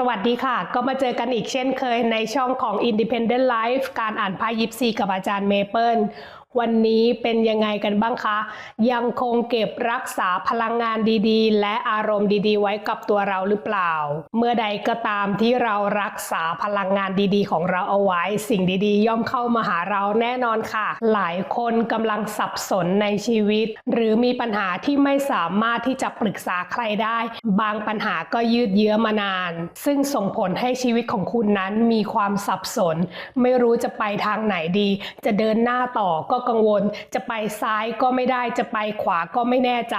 สวัสดีค่ะ ก็มาเจอกันอีกเช่นเคยในช่องของ Independent Life การอ่านไพ่ยิปซีกับอาจารย์เมเปิล วันนี้เป็นยังไงกันบ้างคะ ยังคงเก็บรักษาพลังงานดีๆ และอารมณ์ดีๆ ไว้กับตัวเราหรือเปล่า เมื่อใดก็ตามที่เรารักษาพลังงานดีๆ ของเราเอาไว้ สิ่งดีๆ ย่อมเข้ามาหาเราแน่นอนค่ะ หลายคนกำลังสับสนในชีวิต หรือมีปัญหาที่ไม่สามารถที่จะปรึกษาใครได้ บางปัญหาก็ยืดเยื้อมานาน ซึ่งส่งผลให้ชีวิตของคุณนั้นมีความสับสน ไม่รู้จะไปทางไหนดี จะเดินหน้าต่อก็กังวล จะไปซ้ายก็ไม่ได้จะไปขวาก็ไม่แน่ใจ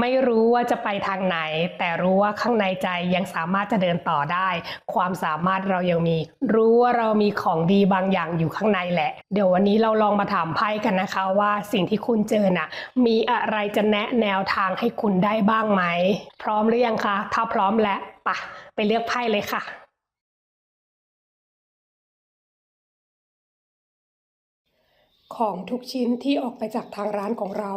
ไม่รู้ว่าจะไปทางไหน แต่รู้ว่าข้างในใจยังสามารถจะเดินต่อได้ ความสามารถเรายังมี รู้ว่าเรามีของดีบางอย่างอยู่ข้างในแหละ เดี๋ยววันนี้เราลองมาถามไพ่กันนะคะว่าสิ่งที่คุณเจอน่ะ มีอะไรจะแนะแนวทางให้คุณได้บ้างไหม พร้อมหรือยังคะ ถ้าพร้อมแล้วปะไปเลือกไพ่เลยค่ะ ของทุกชิ้นที่ออกไปจากทางร้านของเรา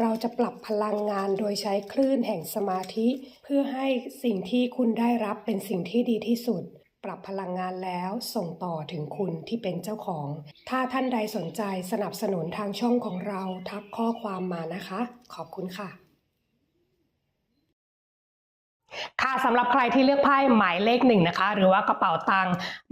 เราจะปรับพลังงานโดยใช้คลื่นแห่งสมาธิ เพื่อให้สิ่งที่คุณได้รับเป็นสิ่งที่ดีที่สุด ปรับพลังงานแล้วส่งต่อถึงคุณที่เป็นเจ้าของ ถ้าท่านใดสนใจสนับสนุนทางช่องของเราทักข้อความมานะคะ ขอบคุณค่ะ ค่ะสำหรับใครที่เลือกไพ่หมายเลขหนึ่งนะคะ หรือว่ากระเป๋าตัง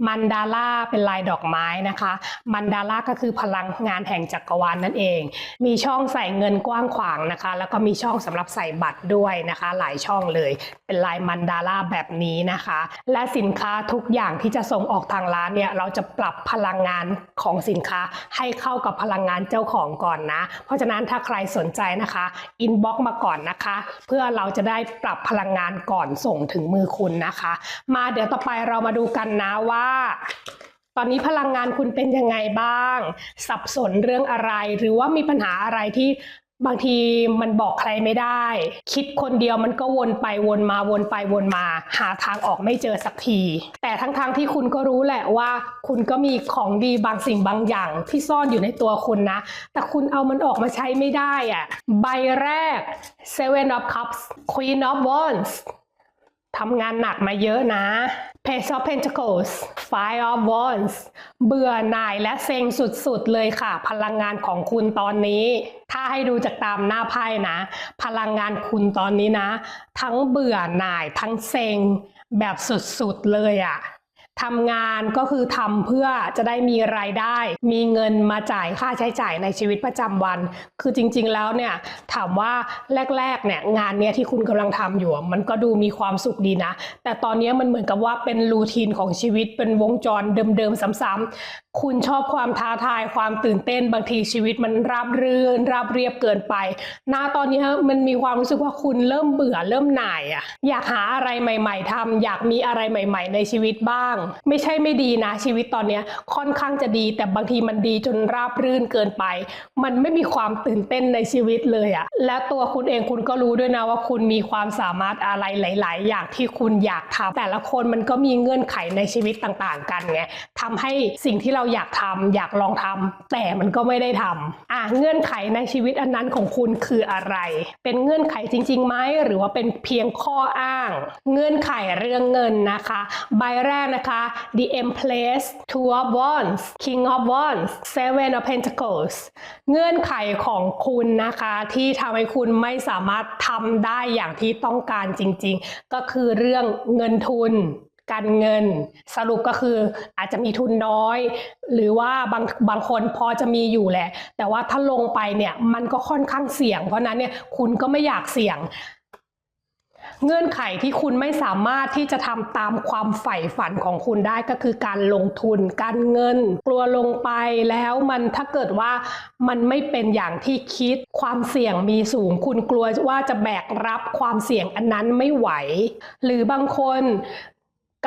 มันดาล่าเป็นลายดอกไม้นะคะมันดาล่าก็คือพลังงานแห่งจักรวาลนนั่นเอง มีช่องใส่เงินกว้างขวางนะคะ แล้วก็มีช่องสำหรับใส่บัตรด้วยนะคะ หลายช่องเลยเป็นลายมันดาล่าแบบนี้นะคะ และสินค้าทุกอย่างที่จะส่งออกทางร้านเนี่ยเราจะปรับพลังงานของสินค้าให้เข้ากับพลังงานเจ้าของก่อนนะ เพราะฉะนั้นถ้าใครสนใจนะคะอินบ็อกมาก่อนนะคะ เพื่อเราจะได้ปรับพลังงานก่อนส่งถึงมือคุณนะคะ มาเดี๋ยวต่อไปเรามาดูกันนะว่าตอนนี้พลังงานคุณเป็นยังไงบ้าง สับสนเรื่องอะไร หรือว่ามีปัญหาอะไรที่บางทีมันบอกใครไม่ได้ คิดคนเดียวมันก็วนไปวนมาวนไปวนมา หาทางออกไม่เจอสักที แต่ทั้งๆทที่คุณก็รู้แหละว่า คุณก็มีของดีบางสิ่งบางอย่างที่ซ่อนอยู่ในตัวคุณนะ แต่คุณเอามันออกมาใช้ไม่ได้อะใบแรก Seven of Cups Queen of Wands ทำงานหนักมาเยอะนะ Page of Pentacles Five of Wands เบื่อหน่ายและเซ็งสุดๆเลยค่ะ พลังงานของคุณตอนนี้ ถ้าให้ดูจากตามหน้าไพ่นะ พลังงานคุณตอนนี้นะ ทั้งเบื่อหน่ายทั้งเซ็งแบบสุดๆเลยอะ่ะ ทำงานก็คือทำเพื่อจะได้มีรายได้ มีเงินมาจ่ายค่าใช้จ่ายในชีวิตประจำวัน คือจริง ๆ แล้วเนี่ยถามว่าแรกๆเนี่ยงานเนี้ยที่คุณกำลังทำอยู่ มันก็ดูมีความสุขดีนะ แต่ตอนนี้มันเหมือนกับว่าเป็นรูทีนของชีวิตเป็นวงจรเดิมๆซ้ำๆ คุณชอบความท้าทายความตื่นเต้นบางทีชีวิตมันราบรื่น ราบเรียบเกินไปณตอนนี้มันมีความรู้สึกว่าคุณเริ่มเบื่อเริ่มหน่ายอะอยากหาอะไรใหม่ ๆทำอยากมีอะไรใหม่ ๆ ในชีวิตบ้าง ไม่ใช่ไม่ดีนะ ชีวิตตอนเนี้ค่อนข้างจะดี แต่บางทีมันดีจนราบรื่นเกินไป มันไม่มีความตื่นเต้นในชีวิตเลยอะและตัวคุณเองคุณก็รู้ด้วยนะว่าคุณมีความสามารถอะไรหลาย ๆ อย่างที่คุณอยากทำแต่ละคนมันก็มีเงื่อนไขในชีวิตต่าง ๆ กันไงทำให้สิ่งที่เราอยากทำอยากลองทำแต่มันก็ไม่ได้ทำอะเงื่อนไขในชีวิตอันนั้นของคุณคืออะไร เป็นเงื่อนไขจริงๆไหมหรือว่าเป็นเพียงข้ออ้าง เงื่อนไขเรื่องเงินนะคะ ใบแรกนะคะ the empress two of wands king of wands seven of pentacles เงื่อนไขของคุณนะคะที่ทำให้คุณไม่สามารถทำได้อย่างที่ต้องการจริงๆ ก็คือเรื่องเงินทุน การเงิน สรุปก็คืออาจจะมีทุนน้อย หรือว่าบางบางคนพอจะมีอยู่แหละ แต่ว่าถ้าลงไปเนี่ยมันก็ค่อนข้างเสี่ยง เพราะนั้นเนี่ยคุณก็ไม่อยากเสี่ยงเงื่อนไขที่คุณไม่สามารถที่จะทำตามความใฝ่ฝันของคุณได้ก็คือการลงทุน การเงิน กลัวลงไปแล้วมันถ้าเกิดว่ามันไม่เป็นอย่างที่คิดความเสี่ยงมีสูง คุณกลัวว่าจะแบกรับความเสี่ยงอันนั้นไม่ไหว หรือบางคน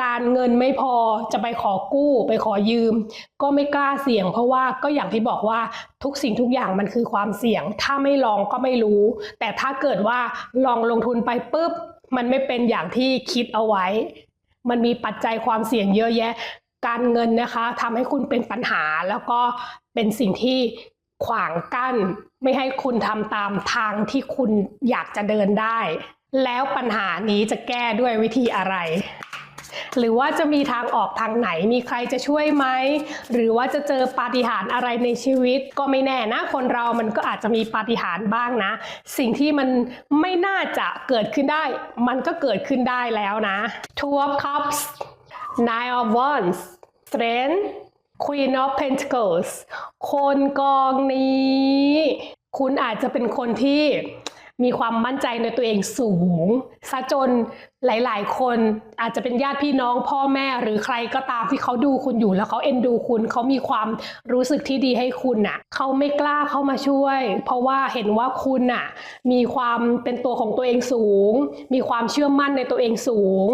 การเงินไม่พอจะไปขอกู้ไปขอยืม ก็ไม่กล้าเสี่ยง เพราะว่าก็อย่างที่บอกว่าทุกสิ่งทุกอย่างมันคือความเสี่ยง ถ้าไม่ลองก็ไม่รู้ แต่ถ้าเกิดว่าลองลงทุนไปปุ๊บ มันไม่เป็นอย่างที่คิดเอาไว้ มันมีปัจจัยความเสี่ยงเยอะแยะ การเงินนะคะทำให้คุณเป็นปัญหาแล้วก็เป็นสิ่งที่ขวางกั้น ไม่ให้คุณทำตามทางที่คุณอยากจะเดินได้ แล้วปัญหานี้จะแก้ด้วยวิธีอะไร หรือว่าจะมีทางออกทางไหน มีใครจะช่วยไหม หรือว่าจะเจอปาฏิหาริย์อะไรในชีวิต ก็ไม่แน่นะ คนเรามันก็อาจจะมีปาฏิหาริย์บ้างนะ สิ่งที่มันไม่น่าจะเกิดขึ้นได้ มันก็เกิดขึ้นได้แล้วนะ Two of Cups Nine of Wands Strength Queen of Pentacles คนกองนี้ คุณอาจจะเป็นคนที่ มีความมั่นใจในตัวเองสูงซะจนหลาย ๆ คนอาจจะเป็นญาติพี่น้องพ่อแม่หรือใครก็ตามที่เขาดูคุณอยู่แล้วเขาเอ็นดูคุณเขามีความรู้สึกที่ดีให้คุณน่ะเขาไม่กล้าเข้ามาช่วย เพราะว่าเห็นว่าคุณน่ะมีความเป็นตัวของตัวเองสูง มีความเชื่อมั่นในตัวเองสูง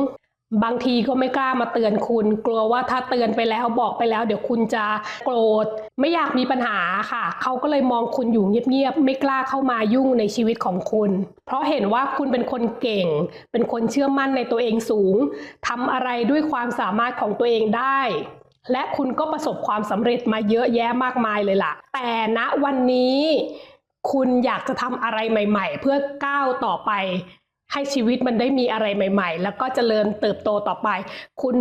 บางทีก็ไม่กล้ามาเตือนคุณ กลัวว่าถ้าเตือนไปแล้วบอกไปแล้ว เดี๋ยวคุณจะโกรธไม่อยากมีปัญหาค่ะ เขาก็เลยมองคุณอยู่เงียบๆไม่กล้าเข้ามายุ่งในชีวิตของคุณ เพราะเห็นว่าคุณเป็นคนเก่ง เป็นคนเชื่อมั่นในตัวเองสูงทำอะไรด้วยความสามารถของตัวเองได้ และคุณก็ประสบความสำเร็จมาเยอะแยะมากมายเลยล่ะ แต่ณวันนี้ คุณอยากจะทำอะไรใหม่ ๆ เพื่อก้าวต่อไป ให้ชีวิตมันได้มีอะไรใหม่ ๆ แล้วก็เจริญเติบโตต่อไป คุณ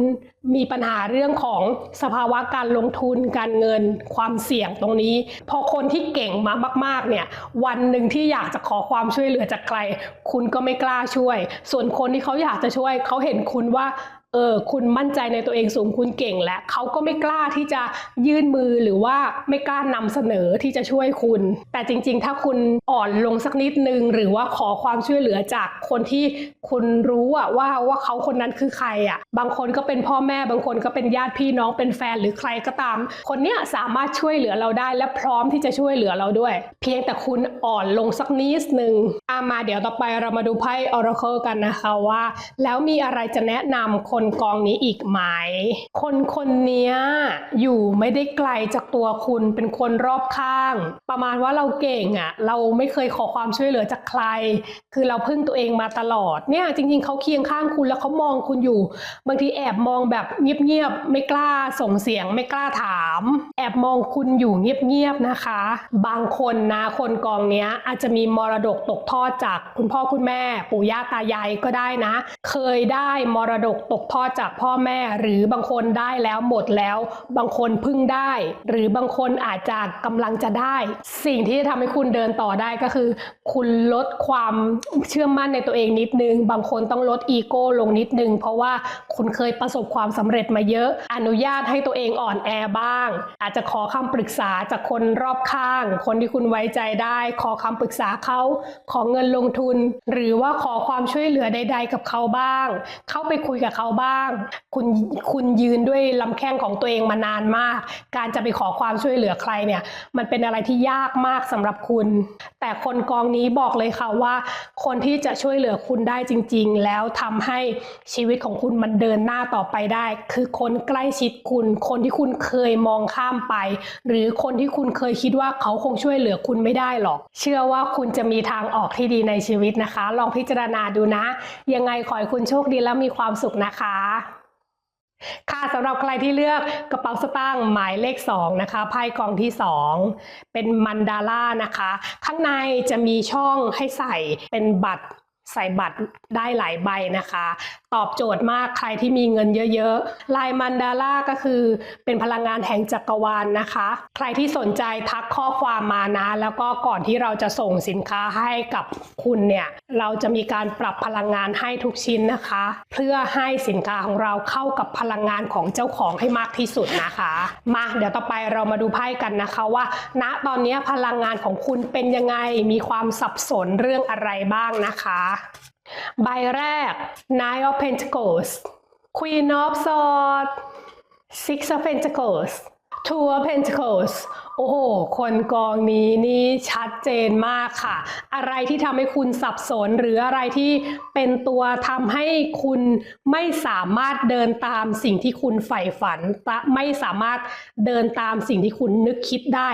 มีปัญหาเรื่องของสภาวะการลงทุนการเงินความเสี่ยงตรงนี้ พอคนที่เก่งมามาก ๆ เนี่ย วันหนึ่งที่อยากจะขอความช่วยเหลือจากใคร คุณก็ไม่กล้าช่วย ส่วนคนที่เขาอยากจะช่วยเขาเห็นคุณว่า เออคุณมั่นใจในตัวเองสูงคุณเก่งและเขาก็ไม่กล้าที่จะยื่นมือหรือว่าไม่กล้านำเสนอที่จะช่วยคุณ แต่จริง ๆ ถ้าคุณอ่อนลงสักนิดนึง หรือว่าขอความช่วยเหลือจากคนที่คุณรู้อะว่าว่าเขาคนนั้นคือใครอะบางคนก็เป็นพ่อแม่บางคนก็เป็นญาติพี่น้องเป็นแฟนหรือใครก็ตาม คนเนี้ยสามารถช่วยเหลือเราได้ และพร้อมที่จะช่วยเหลือเราด้วย เพียงแต่คุณอ่อนลงสักนิดนึงอามาเดี๋ยวต่อไปเรามาดูไพ่ Oracle กันนะคะว่า แล้วมีอะไรจะแนะนำคนกองนี้อีกไหม คนคนนี้อยู่ไม่ได้ไกลจากตัวคุณเป็นคนรอบข้าง ประมาณว่าเราเก่งอะ่ะ เราไม่เคยขอความช่วยเหลือจากใคร คือเราพึ่งตัวเองมาตลอดเนี่ยจริง ๆเขาเคียงข้างคุณแล้วเขามองคุณอยู่ บางทีแอบมองแบบเงียบๆไม่กล้าส่งเสียงไม่กล้าถาม แอบมองคุณอยู่เงียบๆนะคะ บางคนนะคนกองเนี้ยอาจจะมีมรดกตกทอดจากคุณพ่อคุณแม่ ปู่ย่าตายายก็ได้นะ เคยได้มรดกตกทอดจากพ่อแม่ หรือบางคนได้แล้วหมดแล้ว บางคนพึ่งได้ หรือบางคนอาจจะกำลังจะได้ สิ่งที่จะทำให้คุณเดินต่อได้ก็คือ คุณลดความเชื่อมั่นในตัวเองนิดนึง บางคนต้องลดอีโก้ลงนิดนึง เพราะว่าคุณเคยประสบความสำเร็จมาเยอะ อนุญาตให้ตัวเองอ่อนแอบ้าง อาจจะขอคำปรึกษาจากคนรอบข้าง คนที่คุณไว้ใจได้ ขอคำปรึกษาเขาขอเงินลงทุน หรือว่าขอความช่วยเหลือใด ๆ กับเขาบ้าง เข้าไปคุยกับเขาบ้าง คุณคุณยืนด้วยลำแข้งของตัวเองมานานมาก การจะไปขอความช่วยเหลือใครเนี่ย มันเป็นอะไรที่ยากมากสำหรับคุณ แต่คนกองนี้บอกเลยค่ะว่า คนที่จะช่วยเหลือคุณได้จริง ๆ แล้วทำให้ชีวิตของคุณมันเดินหน้าต่อไปได้ คือคนใกล้ชิดคุณ คนที่คุณเคยมองข้ามไป หรือคนที่คุณเคยคิดว่าเขาคงช่วยเหลือคุณไม่ได้หรอก เชื่อว่าคุณจะมีทางออกที่ดีในชีวิตนะคะ ลองพิจารณาดูนะ ยังไงขอให้คุณโชคดีและมีความสุขนะคะค่ะสำหรับใครที่เลือกกระเป๋าสตางค์หมายเลข 2 นะคะไพ่กองที่ 2 เป็นมันดาร่านะคะ ข้างในจะมีช่องให้ใส่เป็นบัตร ใส่บัตรได้หลายใบนะคะ ตอบโจทย์มากใครที่มีเงินเยอะๆลายมันดาล่าก็คือเป็นพลังงานแห่งจักรวาลนะคะ ใครที่สนใจทักข้อความมานะ แล้วก็ก่อนที่เราจะส่งสินค้าให้กับคุณเนี่ย เราจะมีการปรับพลังงานให้ทุกชิ้นนะคะ เพื่อให้สินค้าของเราเข้ากับพลังงานของเจ้าของให้มากที่สุดนะคะ มาเดี๋ยวต่อไปเรามาดูไพ่กันนะคะว่า ณตอนนี้พลังงานของคุณเป็นยังไงมีความสับสนเรื่องอะไรบ้างนะคะใบแรก Nine of Pentacles Queen of Swords Six of Pentacles Two of Pentacles โอ้โห คนกองนี้นี่ชัดเจนมากค่ะ อะไรที่ทำให้คุณสับสน หรืออะไรที่เป็นตัวทำให้คุณไม่สามารถเดินตามสิ่งที่คุณใฝ่ฝัน ไม่สามารถเดินตามสิ่งที่คุณนึกคิดได้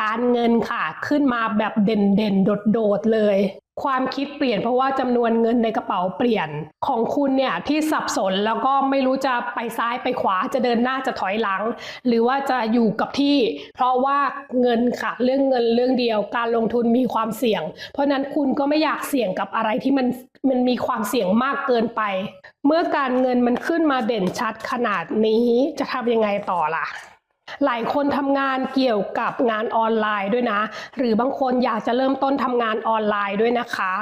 การเงินค่ะ ขึ้นมาแบบเด่นเด่นๆโดดๆเลย ความคิดเปลี่ยนเพราะว่าจำนวนเงินในกระเป๋าเปลี่ยน ของคุณเนี่ยที่สับสนแล้วก็ไม่รู้จะไปซ้ายไปขวาจะเดินหน้าจะถอยหลัง หรือว่าจะอยู่กับที่ เพราะว่าเงินค่ะ เรื่องเงินเรื่องเดียว การลงทุนมีความเสี่ยง เพราะนั้นคุณก็ไม่อยากเสี่ยงกับอะไรที่มันมันมีความเสี่ยงมากเกินไป เมื่อการเงินมันขึ้นมาเด่นชัดขนาดนี้จะทำยังไงต่อล่ะหลายคนทำงานเกี่ยวกับงานออนไลน์ด้วยนะ หรือบางคนอยากจะเริ่มต้นทำงานออนไลน์ด้วยนะคะ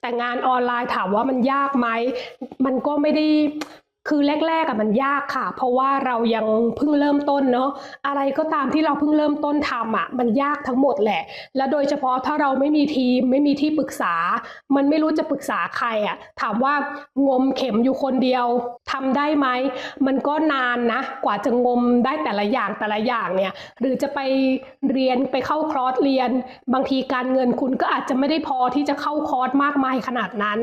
แต่งานออนไลน์ถามว่ามันยากไหม มันก็ไม่ได้ คือแรกๆอะมันยากค่ะ เพราะว่าเรายังเพิ่งเริ่มต้นเนาะอะไรก็ตามที่เราเพิ่งเริ่มต้นทำอะมันยากทั้งหมดแหละ และโดยเฉพาะถ้าเราไม่มีทีมไม่มีที่ปรึกษา มันไม่รู้จะปรึกษาใครอะถามว่างมเข็มอยู่คนเดียวทำได้ไหมมันก็นานนะกว่าจะงมได้แต่ละอย่างแต่ละอย่างเนี่ยหรือจะไปเรียนไปเข้าคอร์สเรียน บางทีการเงินคุณก็อาจจะไม่ได้พอที่จะเข้าคอร์สมากมายขนาดนั้น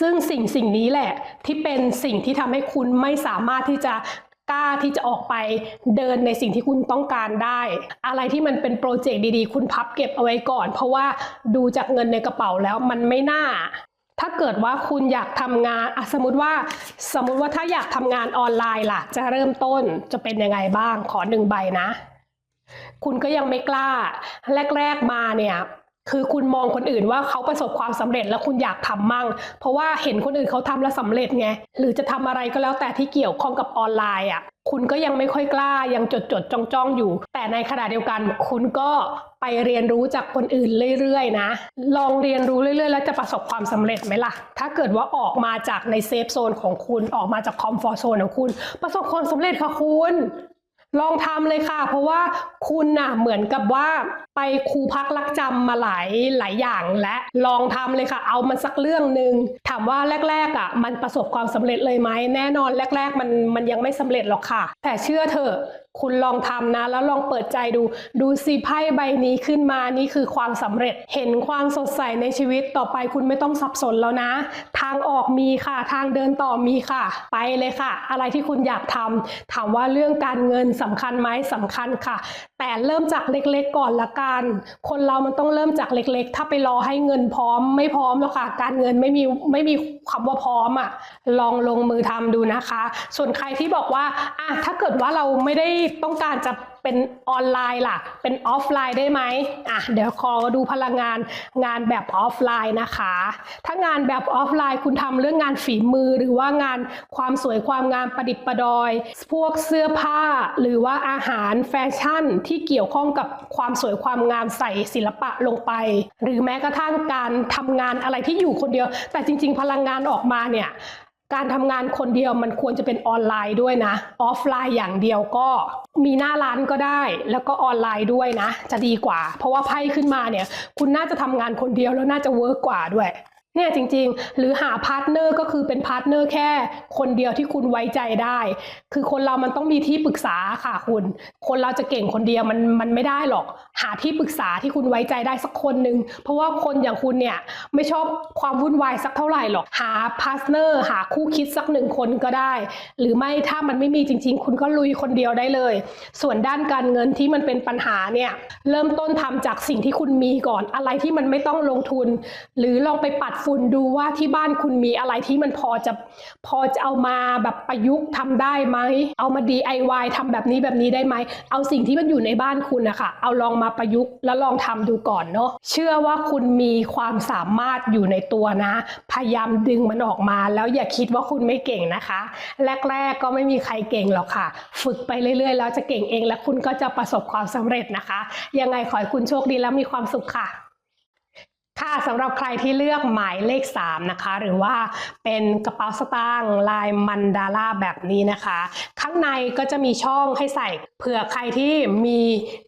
ซึ่งสิ่งสิ่งนี้แหละที่เป็นสิ่งที่ทำให้คุณไม่สามารถที่จะกล้าที่จะออกไปเดินในสิ่งที่คุณต้องการได้ อะไรที่มันเป็นโปรเจกต์ดีๆ คุณพับเก็บเอาไว้ก่อน เพราะว่าดูจากเงินในกระเป๋าแล้วมันไม่น่า ถ้าเกิดว่าคุณอยากทำงานอะสมมติว่า สมมติว่าถ้าอยากทำงานออนไลน์ล่ะ จะเริ่มต้นจะเป็นยังไงบ้างขอหนึ่งใบนะ คุณก็ยังไม่กล้า แรก ๆมาเนี่ย คือคุณมองคนอื่นว่าเขาประสบความสำเร็จแล้วคุณอยากทำมั่ง เพราะว่าเห็นคนอื่นเขาทำแล้วสำเร็จไงหรือจะทำอะไรก็แล้วแต่ที่เกี่ยวข้องกับออนไลน์อะคุณก็ยังไม่ค่อยกล้ายังจดจดจ้องจ้องอยู่ แต่ในขณะเดียวกัน คุณก็ไปเรียนรู้จากคนอื่นเรื่อยๆ นะ ลองเรียนรู้เรื่อยๆ แล้วจะประสบความสำเร็จไหมล่ะ ถ้าเกิดว่าออกมาจากในเซฟโซนของคุณออกมาจากคอมฟอร์ z โซนของคุณ ประสบความสำเร็จค่ะคุณ ลองทำเลยค่ะ เพราะว่าคุณน่ะเหมือนกับว่าไปครูพักรักจำมาหลายหลายอย่างและลองทำเลยค่ะ เอามันสักเรื่องหนึ่งถามว่าแรกๆอะมันประสบความสำเร็จเลยไหมแน่นอนแรก ๆ มันมันยังไม่สำเร็จหรอกค่ะ แต่เชื่อเถอะคุณลองทำนะ แล้วลองเปิดใจดู ดูสิไพ่ใบนี้ขึ้นมานี่คือความสำเร็จ เห็นความสดใสในชีวิตต่อไปคุณไม่ต้องสับสนแล้วนะ ทางออกมีค่ะ ทางเดินต่อมีค่ะ ไปเลยค่ะ อะไรที่คุณอยากทำถามว่าเรื่องการเงินสำคัญไหมสำคัญค่ะ แต่เริ่มจากเล็กๆก่อนละกัน คนเรามันต้องเริ่มจากเล็กๆ ถ้าไปรอให้เงินพร้อม ไม่พร้อมแล้วค่ะ การเงินไม่มีไม่มีคำว่าพร้อมอะ ลองลงมือทำดูนะคะ ส่วนใครที่บอกว่าอะถ้าเกิดว่าเราไม่ได้ต้องการจะ เป็นออนไลน์ล่ะ เป็นออฟไลน์ได้ไหมอะเดี๋ยวขอดูพลังงานงานแบบออฟไลน์นะคะ ถ้างานแบบออฟไลน์คุณทำเรื่องงานฝีมือหรือว่างานความสวยความงามประดิษฐ์ประดอย พวกเสื้อผ้าหรือว่าอาหารแฟชั่นที่เกี่ยวข้องกับความสวยความงามใส่ศิลปะลงไป หรือแม้กระทั่งการทำงานอะไรที่อยู่คนเดียว แต่จริง ๆ พลังงานออกมาเนี่ย การทำงานคนเดียวมันควรจะเป็นออนไลน์ด้วยนะ ออฟไลน์อย่างเดียวก็มีหน้าร้านก็ได้ แล้วก็ออนไลน์ด้วยนะ จะดีกว่า เพราะว่าไพ่ขึ้นมาเนี่ย คุณน่าจะทำงานคนเดียวแล้วน่าจะเวิร์กกว่าด้วย เนี่ยจริงๆ หรือหาพาร์ทเนอร์ก็คือเป็นพาร์ทเนอร์แค่คนเดียวที่คุณไว้ใจได้ คือคนเรามันต้องมีที่ปรึกษาค่ะคุณ คนเราจะเก่งคนเดียวมันมันไม่ได้หรอก หาที่ปรึกษาที่คุณไว้ใจได้สักคนหนึ่งเพราะว่าคนอย่างคุณเนี่ยไม่ชอบความวุ่นวายสักเท่าไหร่หรอก หาพาร์ทเนอร์หาคู่คิดสักหนึ่งคนก็ได้ หรือไม่ถ้ามันไม่มีจริง ๆ คุณก็ลุยคนเดียวได้เลย ส่วนด้านการเงินที่มันเป็นปัญหาเนี่ยเริ่มต้นทำจากสิ่งที่คุณมีก่อนอะไรที่มันไม่ต้องลงทุน หรือลองไปปัดฝนดูว่าที่บ้านคุณมีอะไรที่มันพอจะพอจะเอามาแบบประยุกต์ทำได้ไหม เอามา DIY ทำแบบนี้แบบนี้ได้ไหม เอาสิ่งที่มันอยู่ในบ้านคุณนะคะเอาลองมาประยุกต์แล้วลองทำดูก่อนเนาะเชื่อว่าคุณมีความสามารถอยู่ในตัวนะ พยายามดึงมันออกมาแล้วอย่าคิดว่าคุณไม่เก่งนะคะ แรก ๆก็ไม่มีใครเก่งหรอกค่ะ ฝึกไปเรื่อยๆแล้วจะเก่งเอง และคุณก็จะประสบความสำเร็จนะคะ ยังไงขอให้คุณโชคดีแล้วมีความสุขค่ะ ค่ะสำหรับใครที่เลือกหมายเลข 3 นะคะ หรือว่าเป็นกระเป๋าสตางค์ลายมันดาร่าแบบนี้นะคะ ข้างในก็จะมีช่องให้ใส่เผื่อใครที่มี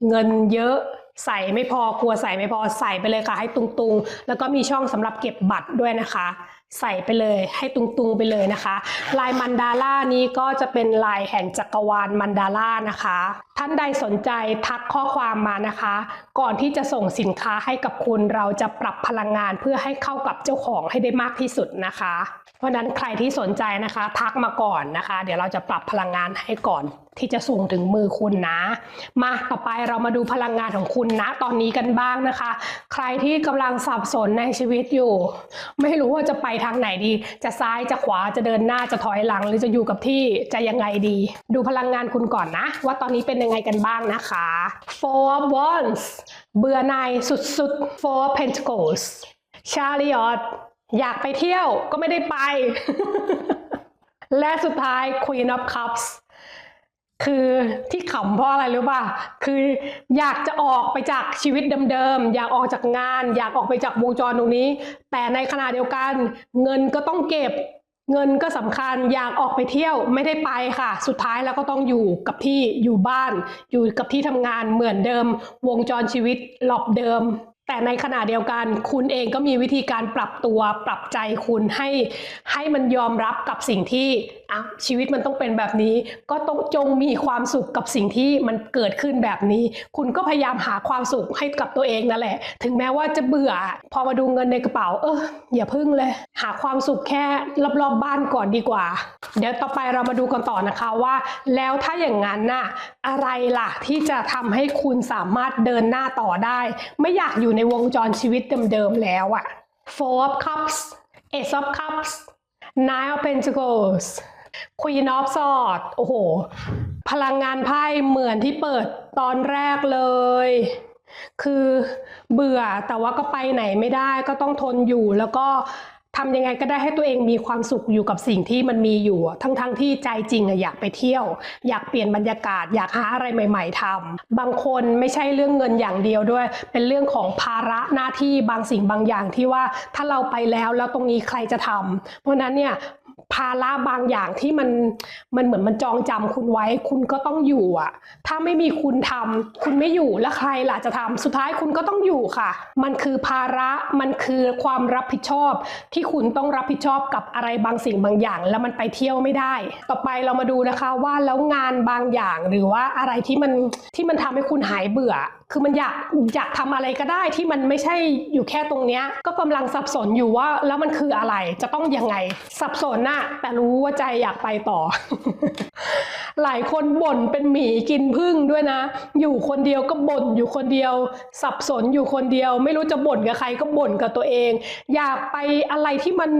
เงินเยอะใส่ไม่พอกลัวใส่ไม่พอใส่ไปเลยค่ะให้ตุงๆ แล้วก็มีช่องสำหรับเก็บบัตรด้วยนะคะ ใส่ไปเลยให้ตุงๆไปเลยนะคะ ลายมันดาร่านี้ก็จะเป็นลายแห่งจักรวาลมันดาร่านะคะ ท่านใดสนใจทักข้อความมานะคะ ก่อนที่จะส่งสินค้าให้กับคุณเราจะปรับพลังงานเพื่อให้เข้ากับเจ้าของให้ได้มากที่สุดนะคะ เพราะฉะนั้นใครที่สนใจนะคะ ทักมาก่อนนะคะ เดี๋ยวเราจะปรับพลังงานให้ก่อน ที่จะส่งถึงมือคุณนะ มาต่อไปเรามาดูพลังงานของคุณนะตอนนี้กันบ้างนะคะ ใครที่กำลังสับสนในชีวิตอยู่ ไม่รู้ว่าจะไปทางไหนดี จะซ้ายจะขวาจะเดินหน้าจะถอยหลังหรือจะอยู่กับที่จะยังไงดี ดูพลังงานคุณก่อนนะ ว่าตอนนี้เป็นยังไงกันบ้างนะคะ Four of Wands เบื่อหน่ายสุดๆ Four of Pentacles Chariot อยากไปเที่ยวก็ไม่ได้ไป และสุดท้าย Queen of Cups คือที่ขำเพราะอะไรรู้ป่ะ คืออยากจะออกไปจากชีวิตเดิมๆ อยากออกจากงาน อยากออกไปจากวงจรตรงนี้ แต่ในขณะเดียวกัน เงินก็ต้องเก็บ เงินก็สำคัญ อยากออกไปเที่ยวไม่ได้ไปค่ะ สุดท้ายแล้วก็ต้องอยู่กับที่อยู่บ้าน อยู่กับที่ทำงานเหมือนเดิม วงจรชีวิตหลอบเดิม แต่ในขณะเดียวกัน คุณเองก็มีวิธีการปรับตัวปรับใจคุณให้ให้มันยอมรับกับสิ่งที่ อะชีวิตมันต้องเป็นแบบนี้ ก็ต้องจงมีความสุขกับสิ่งที่มันเกิดขึ้นแบบนี้ คุณก็พยายามหาความสุขให้กับตัวเองนั่นแหละ ถึงแม้ว่าจะเบื่อ พอมาดูเงินในกระเป๋า เอออย่าพึ่งเลย หาความสุขแค่รอบๆบ้านก่อนดีกว่า เดี๋ยวต่อไปเรามาดูกันต่อนะคะว่า แล้วถ้าอย่างนั้นน่ะอะไรล่ะที่จะทำให้คุณสามารถเดินหน้าต่อได้ ไม่อยากอยู่ในวงจรชีวิตเดิมๆแล้วอะ Four of Cups Ace of Cups Nine of Pentacles Queen of Swords โอ้โห พลังงานไพ่เหมือนที่เปิดตอนแรกเลย คือเบื่อแต่ว่าก็ไปไหนไม่ได้ก็ต้องทนอยู่แล้วก็ทำยังไงก็ได้ให้ตัวเองมีความสุขอยู่กับสิ่งที่มันมีอยู่ ทั้งๆทที่ใจจริงอะอยากไปเที่ยว อยากเปลี่ยนบรรยากาศ อยากหาอะไรใหม่ ๆทำบางคนไม่ใช่เรื่องเงินอย่างเดียวด้วย เป็นเรื่องของภาระหน้าที่บางสิ่งบางอย่างที่ว่าถ้าเราไปแล้วแล้วตรงนี้ใครจะทำเพราะนั้นเนี่ย ภาระบางอย่างที่มันมันเหมือนมันจองจำคุณไว้ คุณก็ต้องอยู่อะ ถ้าไม่มีคุณทำคุณไม่อยู่แล้วใครล่ะจะทำสุดท้ายคุณก็ต้องอยู่ค่ะ มันคือภาระมันคือความรับผิดชอบ ที่คุณต้องรับผิดชอบกับอะไรบางสิ่งบางอย่าง แล้วมันไปเที่ยวไม่ได้ ต่อไปเรามาดูนะคะว่าแล้วงานบางอย่างหรือว่าอะไรที่มันที่มันทำให้คุณหายเบื่อ คือมันอยากอยากทำอะไรก็ได้ที่มันไม่ใช่อยู่แค่ตรงเนี้ยก็กำลังสับสนอยู่ว่า แล้วมันคืออะไรจะต้องยังไง สับสนน่ะแต่รู้ว่าใจอยากไปต่อ หลายคนบ่นเป็นหมีกินพึ่งด้วยนะ อยู่คนเดียวก็บ่นอยู่คนเดียว สับสนอยู่คนเดียว ไม่รู้จะบ่นกับใครก็บ่นกับตัวเอง อยากไปอะไรที่มัน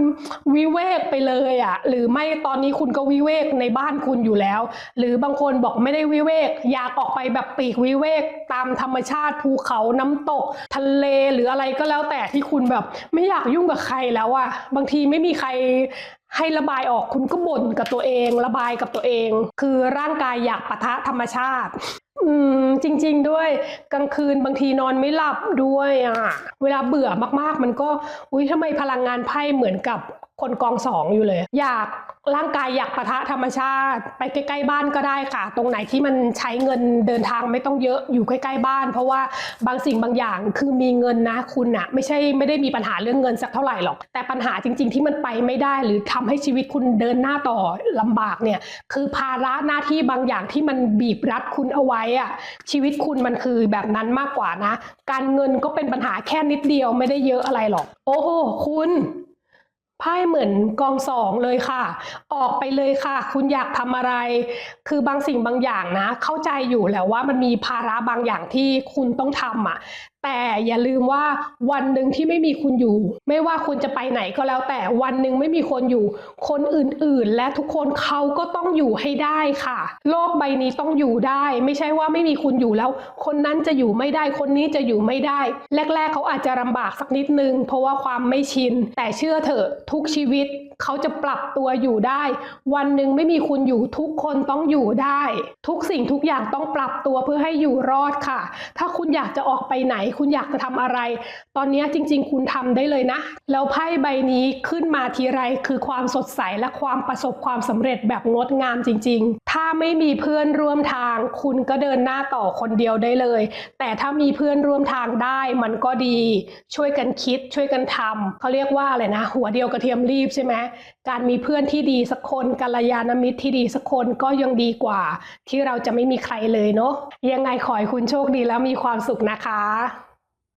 วิเวกไปเลยอะ่ะ หรือไม่ตอนนี้คุณก็วิเวกในบ้านคุณอยู่แล้ว หรือบางคนบอกไม่ได้วิเวก อยากออกไปแบบปีกวิเวกตามธรรมชาติภูเขาน้ำตก ทะเลหรืออะไรก็แล้วแต่ที่คุณแบบ ไม่อยากยุ่งกับใครแล้วอะบางทีไม่มีใคร ให้ระบายออกคุณก็บ่นกับตัวเอง ระบายกับตัวเอง คือร่างกายอยากปะทะธรรมชาติ อืมจริง ๆ ด้วยกลางคืนบางทีนอนไม่หลับด้วยอะเวลาเบื่อมากๆ มันก็อุ้ยทำไมพลังงานไพ่เหมือนกับ คนกองสองอยู่เลย อยากร่างกายอยากปะทะธรรมชาติ ไปใกล้ ๆ บ้านก็ได้ค่ะ ตรงไหนที่มันใช้เงินเดินทางไม่ต้องเยอะอยู่ใกล้ๆบ้าน เพราะว่าบางสิ่งบางอย่างคือมีเงินนะ คุณอะไม่ใช่ไม่ได้มีปัญหาเรื่องเงินสักเท่าไหร่หรอก แต่ปัญหาจริง ๆ ที่มันไปไม่ได้หรือทำให้ชีวิตคุณเดินหน้าต่อลำบากเนี่ยคือภาระหน้าที่บางอย่างที่มันบีบรัดคุณเอาไว้อะชีวิตคุณมันคือแบบนั้นมากกว่านะ การเงินก็เป็นปัญหาแค่นิดเดียวไม่ได้เยอะอะไรหรอก โอ้โหคุณ ไพ่เหมือนกองสองเลยค่ะ ออกไปเลยค่ะ คุณอยากทำอะไร คือบางสิ่งบางอย่างนะ เข้าใจอยู่แหล้วว่ามันมีภาระบางอย่างที่คุณต้องทำอะแต่อย่าลืมว่าวันหนึ่งที่ไม่มีคุณอยู่ ไม่ว่าคุณจะไปไหนก็แล้ว แต่วันหนึ่งไม่มีคนอยู่ คนอื่นๆ และทุกคนเขาก็ต้องอยู่ให้ได้ค่ะ โลกใบนี้ต้องอยู่ได้ ไม่ใช่ว่าไม่มีคุณอยู่แล้ว คนนั้นจะอยู่ไม่ได้คนนี้จะอยู่ไม่ได้ แรก ๆ เขาอาจจะลำบากสักนิดนึง เพราะว่าความไม่ชิน แต่เชื่อเถอะทุกชีวิตเขาจะปรับตัวอยู่ได้ วันหนึ่งไม่มีคุณอยู่ทุกคนต้องอยู่ได้ ทุกสิ่งทุกอย่างต้องปรับตัวเพื่อให้อยู่รอดค่ะ ถ้าคุณอยากจะออกไปไหนคุณอยากจะทำอะไร ตอนนี้จริง ๆ คุณทำได้เลยนะ แล้วไพ่ใบนี้ขึ้นมาทีไรคือความสดใสและความประสบความสำเร็จแบบงดงามจริง ๆ ถ้าไม่มีเพื่อนร่วมทาง คุณก็เดินหน้าต่อคนเดียวได้เลย แต่ถ้ามีเพื่อนร่วมทางได้มันก็ดี ช่วยกันคิดช่วยกันทำเขาเรียกว่าอะไรนะ หัวเดียวกระเทียมรีบใช่ไหมการมีเพื่อนที่ดีสักคนกัลยาณมิตรที่ดีสักคนก็ยังดีกว่า ที่เราจะไม่มีใครเลยเนาะยังไงขอให้คุณโชคดีแล้วมีความสุขนะคะ